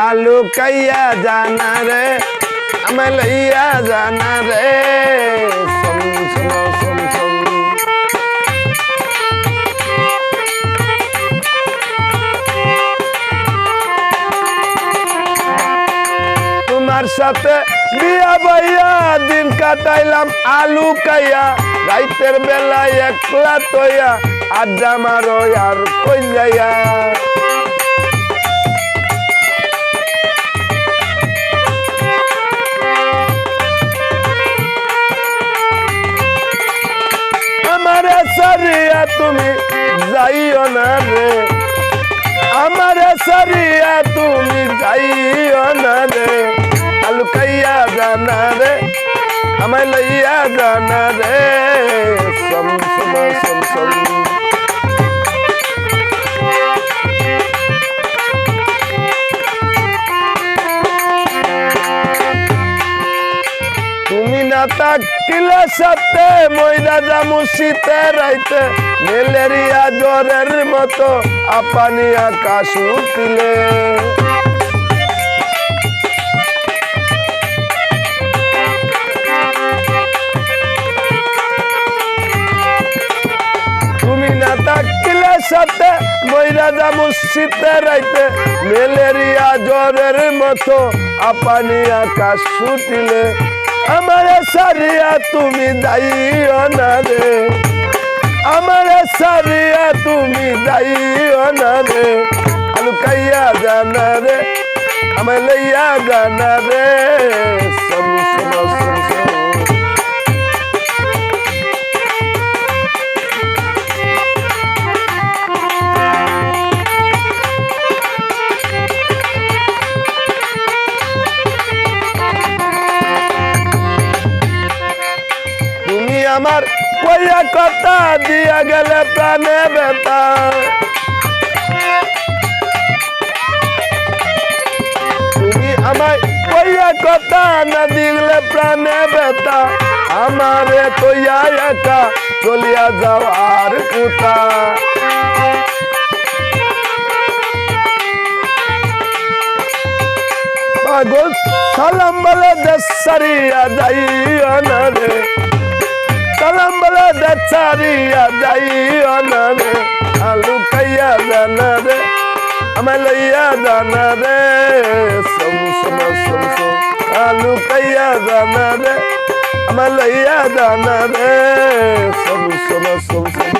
আলু কাইয়া জানা রে আমি লইয়া জানা রে সম সম সম সম তোমার সাথে বিয়া বাইয়া দিন কাটাইলাম আলু কাইয়া, রাইতের বেলায় একলা তৈয়া আড্ডা মারো আর কই যাইয়া। আমারে সারিয়া তুমি যাইও না রে। আমারে সারিয়া তুমি যাইও না রে। জানা রে, আমায় লইয়া জানা রে। সম সম সম সম তুমি না তাকিলে সাথে ময়দা জামু শীতে রাইতে ম্যালেরিয়া জ্বরের মতো আপানি আকাশ উঠিলে সাথে জামু শীতে রাইতে, ম্যালেরিয়া জ্বরের মতো আপানি আকাশ ছুটিলে আমার সারিয়া তুমি দাইও না রে। আমার সারিয়া তুমি দাইও না রে। আলু কাইয়া জানা রে আমার লইয়া জানা রে। আমার কইয়া কথা দিয়া গেলে প্রাণে বেতা তুমি আমায় কইয়া কথা না দিলে প্রাণে বেতা আমারে কইয়া একা চলিয়া যাওয়ার কুতা পাগল সালাম বলে দেশ সারিয়া যাইও না সালাম বলে সারিয়া যাইও না রে। আলু খাইয়া জানা রে। আমায় লইয়া জানা রে। সম সম সম সম আলু খাইয়া জানা রে। আমায় লইয়া জানা রে। সম সম সম সম